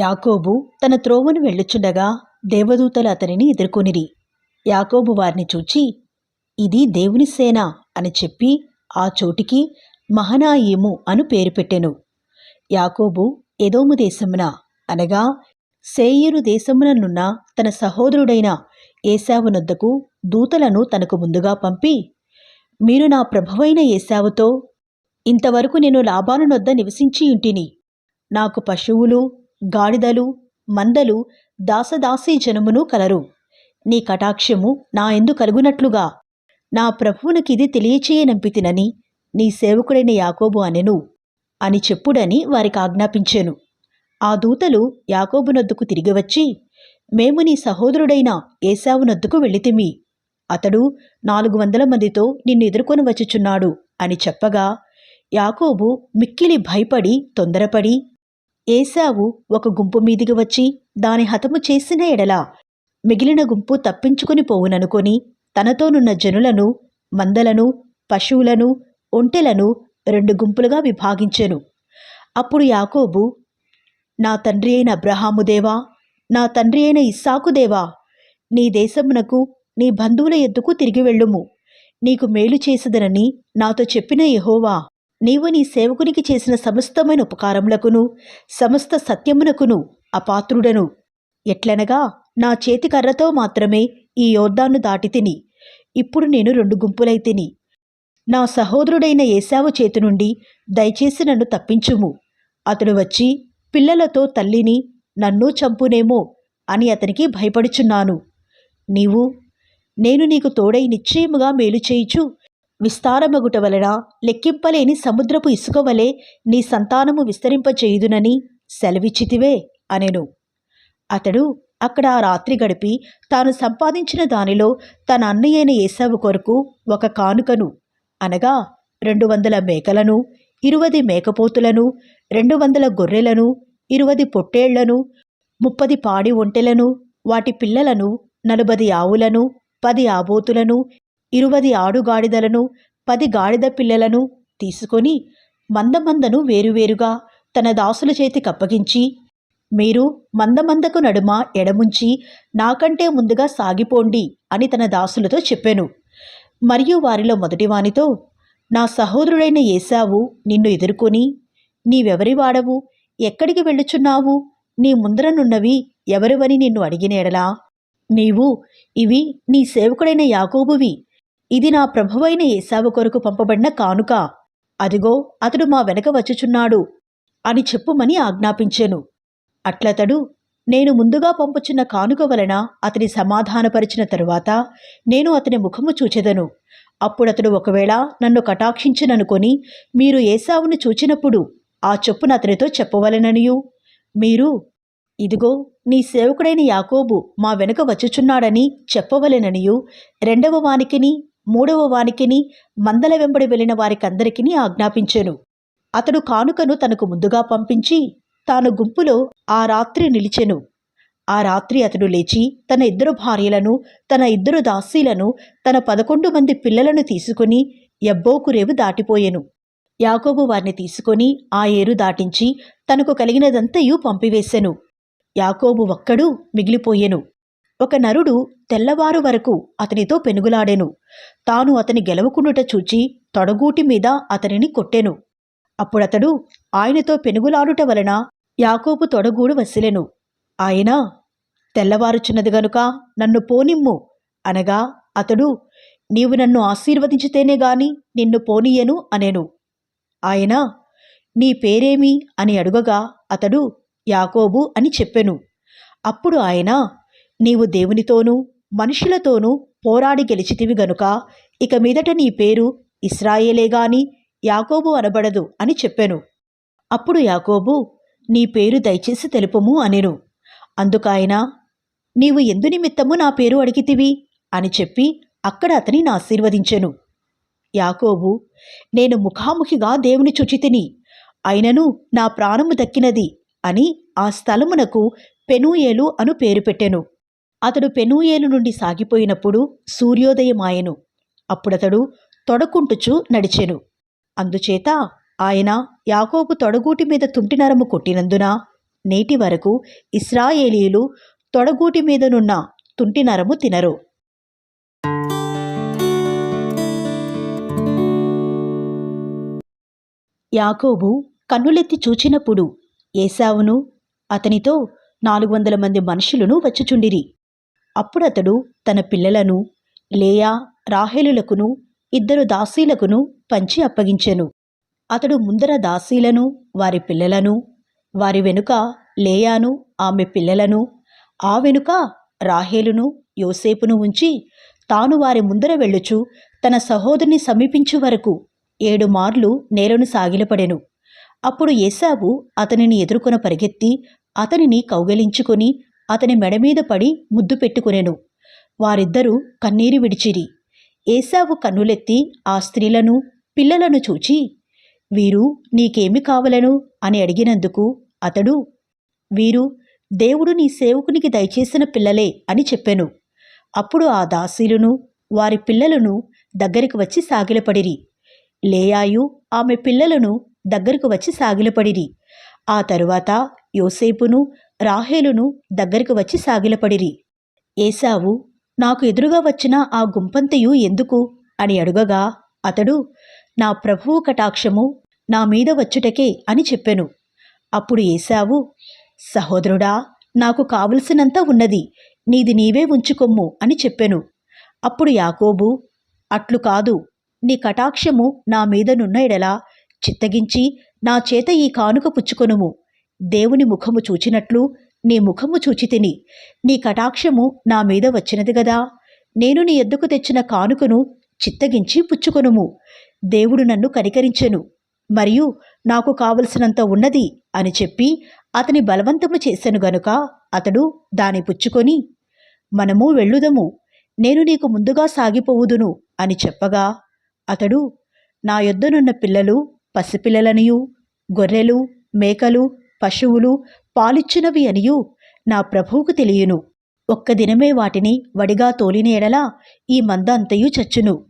యాకోబు తన త్రోవను వెళ్ళుచుండగా దేవదూతలు అతనిని ఎదుర్కొనిరి. యాకోబు వారిని చూచి ఇది దేవుని సేన అని చెప్పి ఆ చోటికి మహనాయిము అను పేరు పెట్టెను. యాకోబు ఎదోము దేశమున అనగా సేయరు దేశముననున్న తన సహోదరుడైన ఏశావునొద్దకు దూతలను తనకు ముందుగా పంపి మీరు నా ప్రభువైన ఏశావుతో ఇంతవరకు నేను లాభానునొద్ద నివసించి ఇంటిని నాకు పశువులు గాడిదలు మందలు దాసదాసీ జనమును కలరు. నీ కటాక్షము నా ఎందు కలుగునట్లుగా. నా ప్రభువునికిది తెలియచేయనంపితినని నీ సేవకుడైన యాకోబు అనెను అని చెప్పుడని వారికి ఆజ్ఞాపించాను. ఆ దూతలు యాకోబునొద్దుకు తిరిగి వచ్చి మేము నీ సహోదరుడైన ఏశావునొద్దుకు వెళ్ళితిమి. అతడు నాలుగు వందల మందితో నిన్ను ఎదుర్కొని వచ్చుచున్నాడు అని చెప్పగా యాకోబు మిక్కిలి భయపడి తొందరపడి ఏశావు ఒక గుంపు మీదికి వచ్చి దాని హతము చేసిన ఎడల మిగిలిన గుంపు తప్పించుకుని పోవుననుకొని తనతోనున్న జనులను మందలను పశువులను ఒంటెలను రెండు గుంపులుగా విభాగించెను. అప్పుడు యాకోబు నా తండ్రి అయిన అబ్రహాము దేవా నా తండ్రి అయిన ఇస్సాకుదేవా నీ దేశమునకు నీ బంధువుల ఎద్దుకు తిరిగి వెళ్ళుము. నీకు మేలు చేసదనని నాతో చెప్పిన యహోవా. నీవు నీ సేవకునికి చేసిన సమస్తమైన ఉపకారములకును సమస్త సత్యమునకును అపాత్రుడను. ఎట్లనగా నా చేతి కర్రతో మాత్రమే ఈ యోద్ధాను దాటి తిని ఇప్పుడు నేను రెండు గుంపులై తిని. నా సహోదరుడైన ఏసావు చేతి నుండి దయచేసి నన్ను తప్పించుము. అతడు వచ్చి పిల్లలతో తల్లిని నన్ను చంపునేమో అని అతనికి భయపడుచున్నాను. నీవు నేను నీకు తోడై నిశ్చయముగా మేలు చేయుచు విస్తారమగుట వలన లెక్కింపలేని సముద్రపు ఇసుక వలె నీ సంతానము విస్తరింపచేయుదునని సెలవిచ్చితివే అనెను. అతడు అక్కడ ఆ రాత్రి గడిపి తాను సంపాదించిన దానిలో తన అన్నయ్యైన ఏసావు కొరకు ఒక కానుకను అనగా రెండు వందల మేకలను ఇరువది మేకపోతులను రెండు వందల గొర్రెలను ఇరువది పొట్టేళ్ళను ముప్పది పాడి ఒంటెలను వాటి పిల్లలను నలుబది ఆవులను పది ఆబోతులను ఇరువది ఆడుగాడిదలను పది గాడిద పిల్లలను తీసుకొని మందమందను వేరువేరుగా తన దాసుల చేతికి అప్పగించి మీరు మందమందకు నడుమ ఎడముంచి నాకంటే ముందుగా సాగిపోండి అని తన దాసులతో చెప్పాను. మరియు వారిలో మొదటివానితో నా సహోదరుడైన ఏసావు నిన్ను ఎదుర్కొని నీవెవరి వాడవు? ఎక్కడికి వెళ్ళుచున్నావు? నీ ముందరనున్నవి ఎవరివని నిన్ను అడిగినేడలా నీవు ఇవి నీ సేవకుడైన యాకోబువి ఇది నా ప్రభువైన ఏసావు కొరకు పంపబడిన కానుక. అదిగో అతడు మా వెనక వచ్చుచున్నాడు అని చెప్పుమని ఆజ్ఞాపించెను. అట్లతడు నేను ముందుగా పంపుచున్న కానుక వలన అతని సమాధానపరిచిన తరువాత నేను అతని ముఖము చూచెదను. అప్పుడతడు ఒకవేళ నన్ను కటాక్షించుననుకొని మీరు ఏసావును చూచినప్పుడు ఆ చొప్పున అతనితో చెప్పవలెననియు. మీరు ఇదిగో నీ సేవకుడైన యాకోబు మా వెనుక వచ్చుచున్నాడని చెప్పవలెననియు. రెండవ వానికిని మూడవ వానికిని మందల వెంబడి వెళ్ళిన వారికందరికీ ఆజ్ఞాపించెను. అతడు కానుకను తనకు ముందుగా పంపించి తాను గుంపులో ఆ రాత్రి నిలిచెను. ఆ రాత్రి అతడు లేచి తన ఇద్దరు భార్యలను తన ఇద్దరు దాసీలను తన పదకొండు మంది పిల్లలను తీసుకుని ఎబ్బోకురేవు దాటిపోయెను. యాకోబు వారిని తీసుకొని ఆ ఏరు దాటించి తనకు కలిగినదంతయు పంపివేశెను. యాకోబు ఒక్కడు మిగిలిపోయెను. ఒక నరుడు తెల్లవారు వరకు అతనితో పెనుగులాడెను. తాను అతని గెలవకుండుట చూచి తొడగూటి మీద అతనిని కొట్టెను. అప్పుడతడు ఆయనతో పెనుగులాడుట వలన యాకోబు తొడగూడు వసిలెను. ఆయన తెల్లవారుచున్నది గనుక నన్ను పోనిమ్ము అనగా అతడు నీవు నన్ను ఆశీర్వదించితేనే గాని నిన్ను పోనీయను అనేను. ఆయన నీ పేరేమి అని అడుగగా అతడు యాకోబు అని చెప్పెను. అప్పుడు ఆయన నీవు దేవునితోనూ మనుషులతోనూ పోరాడి గెలిచితివి గనుక ఇక మీదట నీ పేరు ఇస్రాయేలే గాని యాకోబు అనబడదు అని చెప్పెను. అప్పుడు యాకోబు నీ పేరు దయచేసి తెలుపుము అనెను. అందుకాయన నీవు ఎందు నిమిత్తము నా పేరు అడిగితివి? అని చెప్పి అక్కడ అతని ఆశీర్వదించెను. యాకోబు నేను ముఖాముఖిగా దేవుని చుచితిని. అయినను నా ప్రాణము దక్కినది అని ఆ స్థలమునకు పెనూయేలు అను పేరు పెట్టెను. అతడు పెనూయేలు నుండి సాగిపోయినప్పుడు సూర్యోదయమాయెను. అప్పుడతడు తొడకుంటుచు నడిచెను. అందుచేత ఆయన యాకోబు తొడగూటి మీద తుంటినరము కొట్టినందున నేటి వరకు ఇస్రాయేలీలు తొడగూటి మీదనున్న తుంటి నరము తినరు. యాకోబు కన్నులెత్తి చూచినప్పుడు ఏశావును అతనితో నాలుగు వందల మంది మనుషులను వచ్చుచుండిరి. అప్పుడతడు తన పిల్లలను లేయా రాహేలులకును ఇద్దరు దాసీలకును పంచి అప్పగించెను. అతడు ముందర దాసీలను వారి పిల్లలను వారి వెనుక లేయాను ఆమె పిల్లలను ఆ వెనుక రాహేలును యోసేపును ఉంచి తాను వారి ముందర వెళ్ళుచు తన సహోదరుని సమీపించు వరకు ఏడు మార్లు నేలను సాగిలపడెను. అప్పుడు ఏసావు అతనిని ఎదుర్కొన పరిగెత్తి అతనిని కౌగలించుకొని అతని మెడ మీద పడి ముద్దు పెట్టుకునెను. వారిద్దరూ కన్నీరు విడిచిరి. ఏసావు కన్నులెత్తి ఆ స్త్రీలను పిల్లలను చూచి వీరు నీకేమి కావలను? అని అడిగినందుకు అతడు వీరు దేవుడు నీ సేవకునికి దయచేసిన పిల్లలే అని చెప్పెను. అప్పుడు ఆ దాసీలును వారి పిల్లలను దగ్గరికి వచ్చి సాగిలపడిరి. లేయాయు ఆమె పిల్లలను దగ్గరకు వచ్చి సాగిలపడిరి. ఆ తరువాత యోసేపును రాహేలును దగ్గరకు వచ్చి సాగిలపడిరి. ఏసావు నాకు ఎదురుగా వచ్చిన ఆ గుంపంతయు ఎందుకు? అని అడుగగా అతడు నా ప్రభువు కటాక్షము నా మీద వచ్చుటకే అని చెప్పెను. అప్పుడు ఏసావు సహోదరుడా నాకు కావలసినంత ఉన్నది నీది నీవే ఉంచుకొమ్ము అని చెప్పెను. అప్పుడు యాకోబు అట్లు కాదు నీ కటాక్షము నా మీదనున్న ఎడలా చిత్తగించి నా చేత ఈ కానుక పుచ్చుకొనుము. దేవుని ముఖము చూచినట్లు నీ ముఖము చూచి తిని. నీ కటాక్షము నా మీద వచ్చినది గదా. నేను నీ ఎద్దుకు తెచ్చిన కానుకను చిత్తగించి పుచ్చుకొనుము. దేవుడు నన్ను కనికరించెను. మరియు నాకు కావలసినంత ఉన్నది అని చెప్పి అతని బలవంతము చేశాను గనుక అతడు దాని పుచ్చుకొని మనము వెళ్ళుదము. నేను నీకు ముందుగా సాగిపోవుదును అని చెప్పగా అతడు నా యొద్దనున్న పిల్లలు పసిపిల్లలనియు గొర్రెలు మేకలు పశువులు పాలిచ్చినవి అనియు నా ప్రభువుకు తెలియను. ఒక్క దినమే వాటిని వడిగా తోలిన ఎడల ఈ మంద అంతయు చచ్చును.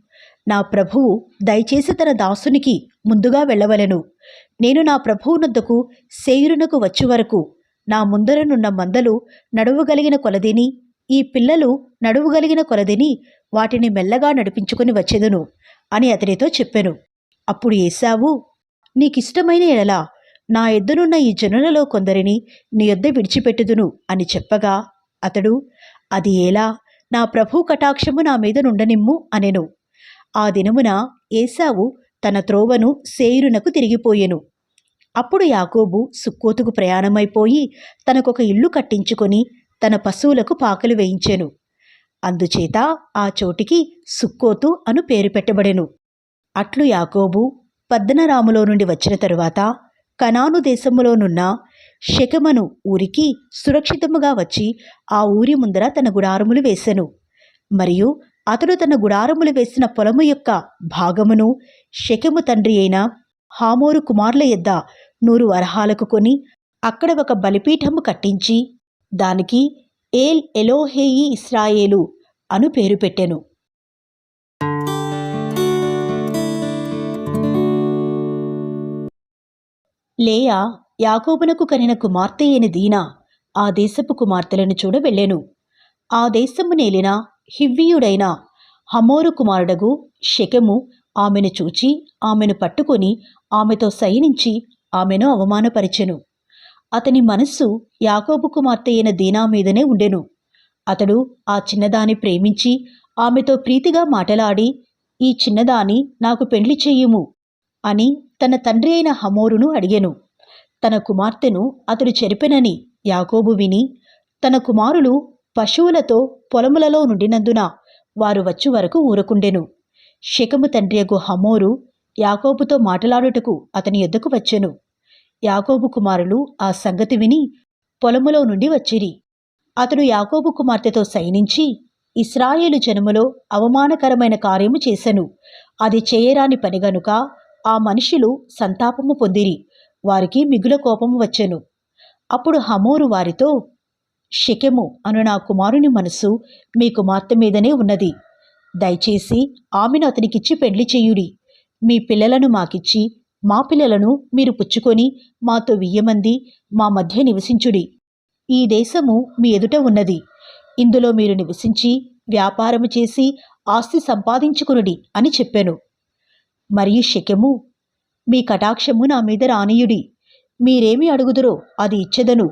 నా ప్రభువు దయచేసి తన దాసునికి ముందుగా వెళ్ళవలెను. నేను నా ప్రభువునొద్దకు సేయురునకు వచ్చే వరకు నా ముందరనున్న మందలు నడువగలిగిన కొలదిని ఈ పిల్లలు నడువగలిగిన కొలదిని వాటిని మెల్లగా నడిపించుకుని వచ్చేదును అని అతనితో చెప్పెను. అప్పుడు ఏసావు నీకిష్టమైన ఎడల నా ఎద్దునున్న ఈ జనులలో కొందరిని నీ యొద్ద విడిచిపెట్టుదును అని చెప్పగా అతడు అది ఎలా? నా ప్రభు కటాక్షము నా మీద నుండనిమ్ము అనెను. ఆ దినమున ఏసావు తన త్రోవను సేయురునకు తిరిగిపోయెను. అప్పుడు యాకోబు సుక్కోతుకు ప్రయాణమైపోయి తనకొక ఇల్లు కట్టించుకొని తన పశువులకు పాకలు వేయించెను. అందుచేత ఆ చోటికి సుక్కోతు అను పేరు పెట్టబడెను. అట్లు యాకోబు పద్దనరాములో నుండి వచ్చిన తరువాత కనాను దేశములోనున్న శకమను ఊరికి సురక్షితముగా వచ్చి ఆ ఊరి ముందర తన గుడారములు వేసెను. మరియు అతడు తన గుడారములు వేసిన పొలము యొక్క భాగమును శకము తండ్రి అయిన హామోరు కుమారుల యొద్ద నూరు వరహాలకు కొని అక్కడ ఒక బలిపీఠము కట్టించి దానికి ఏల్ ఎలోహేయి ఇస్రాయేలు అను పేరు పెట్టెను. లేయా యాకోబునకు కనిన కుమార్తె అయిన దీనా ఆ దేశపు కుమార్తెలను చూడ వెళ్ళెను. ఆ దేశము నేలిన హివ్వీయుడైన హమోరు కుమారుడగు శకము ఆమెను చూచి ఆమెను పట్టుకొని ఆమెతో సయనించి ఆమెను అవమానపరిచెను. అతని మనస్సు యాకోబు కుమార్తె అయిన దీనా మీదనే ఉండెను. అతడు ఆ చిన్నదాని ప్రేమించి ఆమెతో ప్రీతిగా మాటలాడి ఈ చిన్నదాని నాకు పెండ్లి చెయ్యుము అని తన తండ్రి అయిన హమోరును అడిగెను. తన కుమార్తెను అతడు చెరిపెనని యాకోబు విని తన కుమారులు పశువులతో పొలములలో నుండినందున వారు వచ్చు వరకు ఊరకుండెను. షెకము తండ్రియగు హమోరు యాకోబుతో మాటలాడుటకు అతని ఎద్దుకు వచ్చెను. యాకోబు కుమారులు ఆ సంగతి విని పొలములో నుండి వచ్చిరి. అతడు యాకోబు కుమార్తెతో సైనించి ఇస్రాయేలు జనములో అవమానకరమైన కార్యము చేశను అది చేయరాని పని గనుక ఆ మనుషులు సంతాపము పొందిరి వారికి మిగుల కోపము వచ్చెను. అప్పుడు హమోరు వారితో షెకెము అను నా కుమారుని మనస్సు మీ కుమార్తె మీదనే ఉన్నది. దయచేసి ఆమెను అతనికిచ్చి పెళ్ళి చేయుడి. మీ పిల్లలను మాకిచ్చి మా పిల్లలను మీరు పుచ్చుకొని మాతో వెయ్యమంది మా మధ్య నివసించుడి. ఈ దేశము మీ ఎదుట ఉన్నది. ఇందులో మీరు నివసించి వ్యాపారము చేసి ఆస్తి సంపాదించుకునుడి అని చెప్పాను. మరియు శకెము మీ కటాక్షము నా మీద రానీయుడి. మీరేమి అడుగుదురో అది ఇచ్చెదను.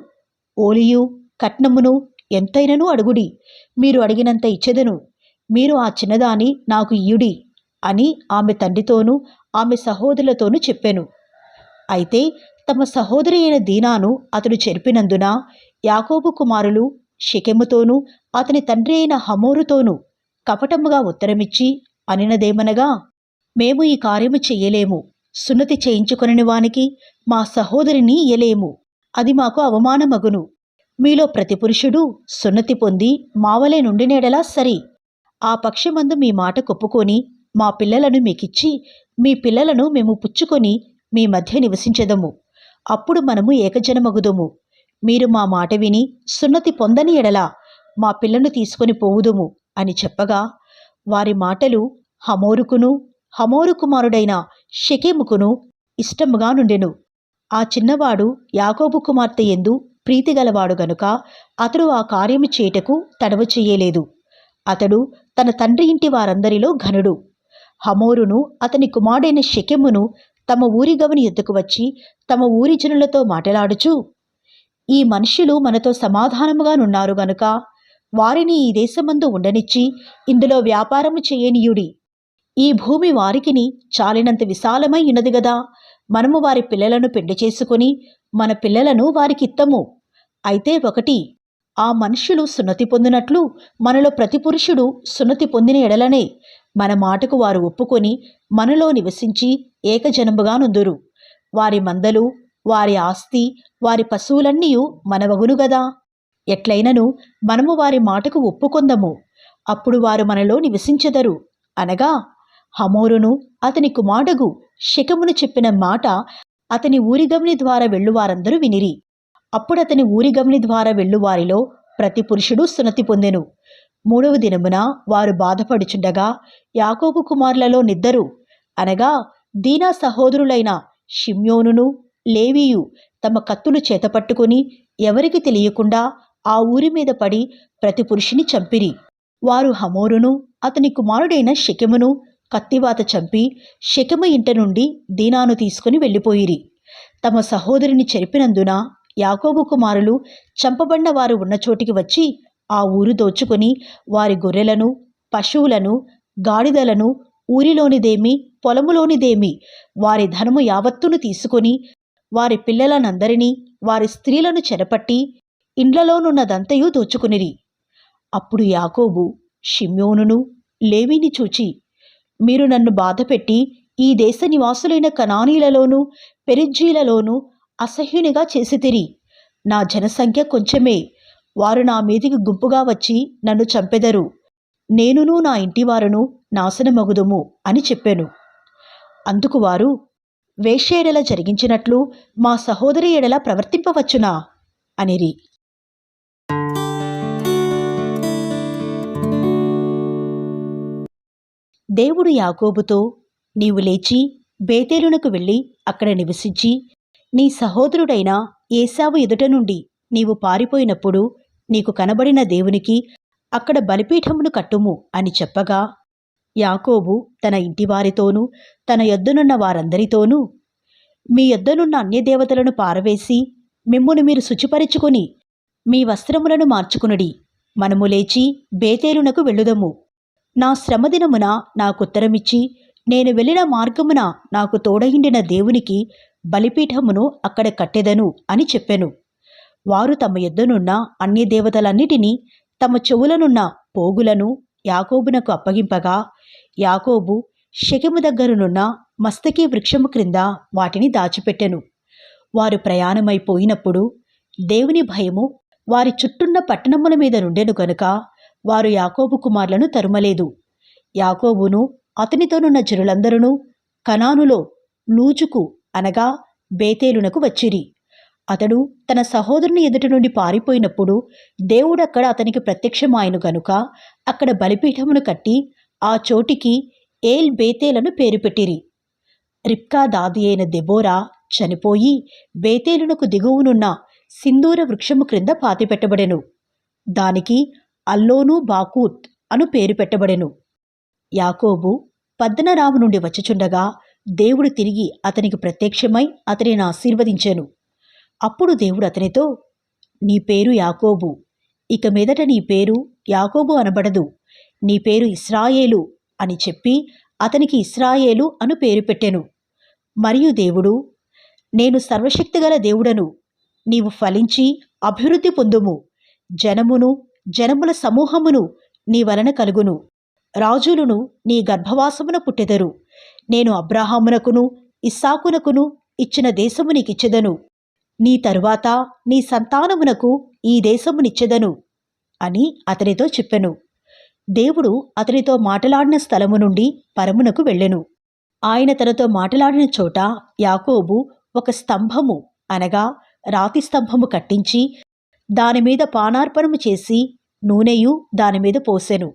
ఓలియు కట్నమును ఎంతైనను అడుగుడి. మీరు అడిగినంత ఇచ్చెదను. మీరు ఆ చిన్నదాని నాకు ఇయుడి అని ఆమె తండ్రితోనూ ఆమె సహోదరులతోనూ చెప్పాను. అయితే తమ సహోదరి అయిన దీనాను అతడు చెరిపినందున యాకోబు కుమారులు షికెముతోనూ అతని తండ్రి అయిన హమోరుతోనూ కపటముగా ఉత్తరమిచ్చి అనినదేమనగా మేము ఈ కార్యము చెయ్యలేము సున్నతి చేయించుకొనని వానికి మా సహోదరిని ఇయ్యలేము. అది మాకు అవమానమగును. మీలో ప్రతి పురుషుడు సున్నతి పొంది మావలే నుండినేడలా సరి. ఆ పక్షమందు మీ మాట కొప్పుకొని మా పిల్లలను మీకిచ్చి మీ పిల్లలను మేము పుచ్చుకొని మీ మధ్య నివసించెదము. అప్పుడు మనము ఏకజనమగుదుము. మీరు మా మాట విని సున్నతి పొందని ఎడల మా పిల్లను తీసుకొని పోవుదుము అని చెప్పగా వారి మాటలు హమోరుకును హమోరు కుమారుడైన షెకెముకును ఇష్టముగా నుండెను. ఆ చిన్నవాడు యాకోబు కుమార్తె ఎందు ప్రీతిగలవాడు గనుక అతడు ఆ కార్యము చేయుటకు తడవ చేయలేదు. అతడు తన తండ్రి ఇంటి వారందరిలో ఘనుడు. హమోరును అతని కుమారుడైన షెకెమును తమ ఊరి గవని ఎద్దుకు వచ్చి తమ ఊరి జనులతో మాటలాడుచు ఈ మనుషులు మనతో సమాధానముగానున్నారు గనుక వారిని ఈ దేశమందు ఉండనిచ్చి ఇందులో వ్యాపారము చేయనీయుడి. ఈ భూమి వారికిని చాలినంత విశాలమై ఉన్నది గదా. మనము వారి పిల్లలను పెళ్ళి చేసుకొని మన పిల్లలను వారికిత్తము అయితే ఒకటి ఆ మనుష్యులు సున్నతి పొందినట్లు మనలో ప్రతి పురుషుడు సున్నతి పొందిన ఎడలనే మన మాటకు వారు ఒప్పుకొని మనలో నివసించి ఏకజనముగా నుందురు. వారి మందలు వారి ఆస్తి వారి పశువులన్నీ మనవగును గదా. ఎట్లయినను మనము వారి మాటకు ఒప్పుకొందము. అప్పుడు వారు మనలో నివసించెదరు. అనగా హమోరును అతని కుమారుడు శకమును చెప్పిన మాట అతని ఊరిగమ్ని ద్వారా వెళ్ళువారందరూ వినిరి. అప్పుడతని ఊరిగమ్ని ద్వారా వెళ్ళువారిలో ప్రతి పురుషుడు సున్నతి పొందెను. మూడవ దినమున వారు బాధపడుచుండగా యాకోబు కుమారులలో నిద్దరు. అనగా దీనా సహోదరులైన షిమ్యోనును లేవీయు తమ కత్తులు చేతపట్టుకుని ఎవరికి తెలియకుండా ఆ ఊరి మీద పడి ప్రతి పురుషుని చంపిరి. వారు హమోరును అతని కుమారుడైన శకమును కత్తివాత చంపి శకమ ఇంట నుండి దీనాను తీసుకుని వెళ్ళిపోయిరి. తమ సహోదరిని చెరిపినందున యాకోబు కుమారులు చంపబడిన వారు ఉన్న చోటికి వచ్చి ఆ ఊరు దోచుకొని వారి గొర్రెలను పశువులను గాడిదలను ఊరిలోనిదేమి పొలములోనిదేమి వారి ధనము యావత్తును తీసుకొని వారి పిల్లలనందరినీ వారి స్త్రీలను చెరపట్టి ఇండ్లలోనున్నదంతయు దోచుకునిరి. అప్పుడు యాకోబు షిమ్యోనును లేవిని చూచి మీరు నన్ను బాధపెట్టి ఈ దేశ నివాసులైన కనానీలలోనూ పెరిజ్జీలలోనూ అసహ్యునిగా చేసితిరి. నా జనసంఖ్య కొంచెమే. వారు నా మీదికి గుంపుగా వచ్చి నన్ను చంపెదరు. నేనును నా ఇంటివారును నాశనమగుదుము అని చెప్పాను. అందుకు వారు వేష ఎడల జరిగించినట్లు మా సహోదరి ఎడల ప్రవర్తింపవచ్చునా? అనిరి. దేవుడు యాకోబుతో నీవు లేచి బేతేలునకు వెళ్ళి అక్కడ నివసించి నీ సహోదరుడైన ఏసావు ఎదుట నుండి నీవు పారిపోయినప్పుడు నీకు కనబడిన దేవునికి అక్కడ బలిపీఠమును కట్టుము అని చెప్పగా యాకోబు తన ఇంటివారితోనూ తన యొద్దనున్న వారందరితోనూ మీ యొద్దనున్న అన్యదేవతలను పారవేసి మిమ్మును మీరు శుచిపరుచుకొని మీ వస్త్రములను మార్చుకునుడి. మనము లేచి బేతేలునకు వెళ్ళుదము. నా శ్రమదినమున నాకుత్తరమిచ్చి నేను వెళ్ళిన మార్గమున నాకు తోడయిండిన దేవునికి బలిపీఠమును అక్కడ కట్టెదను అని చెప్పెను. వారు తమ యుద్ధనున్న అన్ని దేవతలన్నిటినీ తమ చెవులనున్న పోగులను యాకోబునకు అప్పగింపగా యాకోబు శకము దగ్గరనున్న మస్తకి వృక్షము క్రింద వాటిని దాచిపెట్టెను. వారు ప్రయాణమైపోయినప్పుడు దేవుని భయము వారి చుట్టున్న పట్టణముల మీద నుండెను గనుక వారు యాకోబు కుమారులను తరుమలేదు. యాకోబును అతనితోనున్న జనులందరూ కనానులో లూజుకు అనగా బేతేలునకు వచ్చిరి. అతడు తన సహోదరుని ఎదుట నుండి పారిపోయినప్పుడు దేవుడక్కడ అతనికి ప్రత్యక్షమాయను గనుక అక్కడ బలిపీఠమును కట్టి ఆ చోటికి ఏల్ బేతేలను పేరు పెట్టిరి. రిప్కా దాది అయిన దెబోరా చనిపోయి బేతేలునకు దిగువనున్న సింధూర వృక్షము క్రింద పాతిపెట్టబడెను. దానికి అల్లోను బాకూత్ అను పేరు పెట్టబడెను. యాకోబు పద్దనరాము నుండి వచ్చుచుండగా దేవుడు తిరిగి అతనికి ప్రత్యక్షమై అతనిని ఆశీర్వదించాను. అప్పుడు దేవుడు అతనితో నీ పేరు యాకోబు. ఇక మీదట నీ పేరు యాకోబు అనబడదు. నీ పేరు ఇస్రాయేలు అని చెప్పి అతనికి ఇస్రాయేలు అను పేరు పెట్టెను. మరియు దేవుడు నేను సర్వశక్తిగల దేవుడను. నీవు ఫలించి అభివృద్ధి పొందుము. జనమును జనముల సమూహమును నీ వలన కలుగును. రాజులను నీ గర్భవాసమున పుట్టెదరు. నేను అబ్రాహామునకును ఇస్సాకునకును ఇచ్చిన దేశము నీకిచ్చెదను. నీ తరువాత నీ సంతానమునకు ఈ దేశమునిచ్చెదను అని అతనితో చెప్పెను. దేవుడు అతనితో మాటలాడిన స్థలము నుండి పరమునకు వెళ్ళెను. ఆయన తనతో మాటలాడిన చోట యాకోబు ఒక స్తంభము అనగా రాతి స్తంభము కట్టించి దానిమీద పానార్పణము చేసి నూనెయు దానిమీద పోసెను.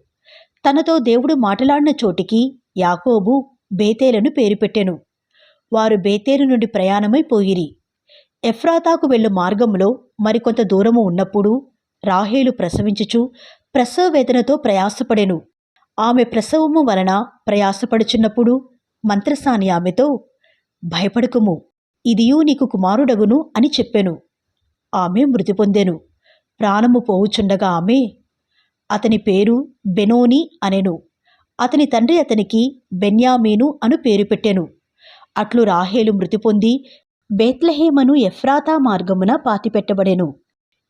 తనతో దేవుడు మాటలాడిన చోటికి యాకోబు బేతేలను పేరు పెట్టెను. వారు బేతేలు నుండి ప్రయాణమై పోయిరి. ఎఫ్రాతాకు వెళ్ళు మార్గంలో మరికొంత దూరము ఉన్నప్పుడు రాహేలు ప్రసవించుచు ప్రసవ వేదనతో ప్రయాసపడెను. ఆమె ప్రసవము వలన ప్రయాసపడుచున్నప్పుడు మంత్రసాని ఆమెతో భయపడకుము. ఇదియూ నీకు కుమారుడగును అని చెప్పెను. ఆమె మృతి పొందెను. ప్రాణము పోవుచుండగా ఆమె అతని పేరు బెనోని అనెను. అతని తండ్రి అతనికి బెన్యామీను అను పేరు పెట్టెను. అట్లు రాహేలు మృతి పొంది బేత్లహేమను ఎఫ్రాతా మార్గమున పాతిపెట్టబడెను.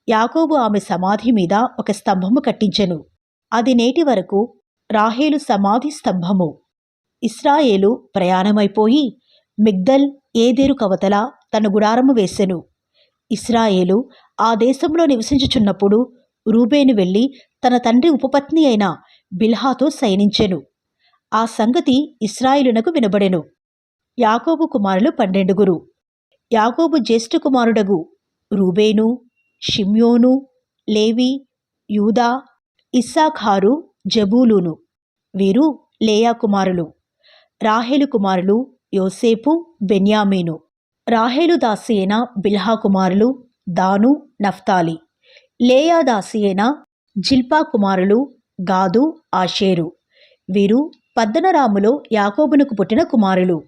యాకోబు ఆమె సమాధి మీద ఒక స్తంభము కట్టించెను. అది నేటి వరకు రాహేలు సమాధి స్తంభము. ఇస్రాయేలు ప్రయాణమైపోయి మిగ్దల్ ఏదేరు కవతల తన గుడారము వేసెను. ఇస్రాయేలు ఆ దేశంలో నివసించుచున్నప్పుడు రూబేను వెళ్ళి తన తండ్రి ఉపపత్ని అయిన బిల్హాతో శయనించెను. ఆ సంగతి ఇస్రాయిలునకు వినబడెను. యాకోబు కుమారులు పన్నెండుగురు. యాకోబు జ్యేష్ఠ కుమారుడగు రూబేను షిమ్యోను లేవి యూదా ఇస్సాఖారు జబూలూను. వీరు లేయా కుమారులు. రాహేలు కుమారులు యోసేపు బెన్యామీను. రాహేలు దాసి అయిన బిల్హా కుమారులు దాను నఫ్తాలి. లేయా దాసి అయిన జిల్పా కుమారులు గాదు ఆషేరు. వీరు పద్దనరాములో యాకోబునకు పుట్టిన కుమారులు.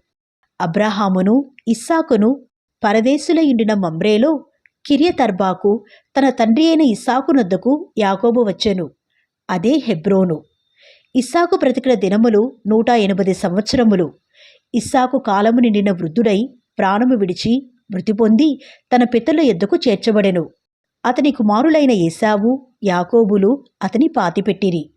అబ్రహామును ఇస్సాకును పరదేశుల ఇండిన మమ్రేలో కిరియతర్బాకు తన తండ్రి అయిన ఇస్సాకునొద్దకు యాకోబు వచ్చెను. అదే హెబ్రోను. ఇస్సాకు బ్రతికిన దినములు నూట ఎనభై సంవత్సరములు. ఇస్సాకు కాలము నిండిన వృద్ధుడై ప్రాణము విడిచి మృతి పొంది తన పితరుల ఎద్దుకు చేర్చబడెను. అతని కుమారులైన ఏసావు యాకోబులు అతని పాతిపెట్టిరి.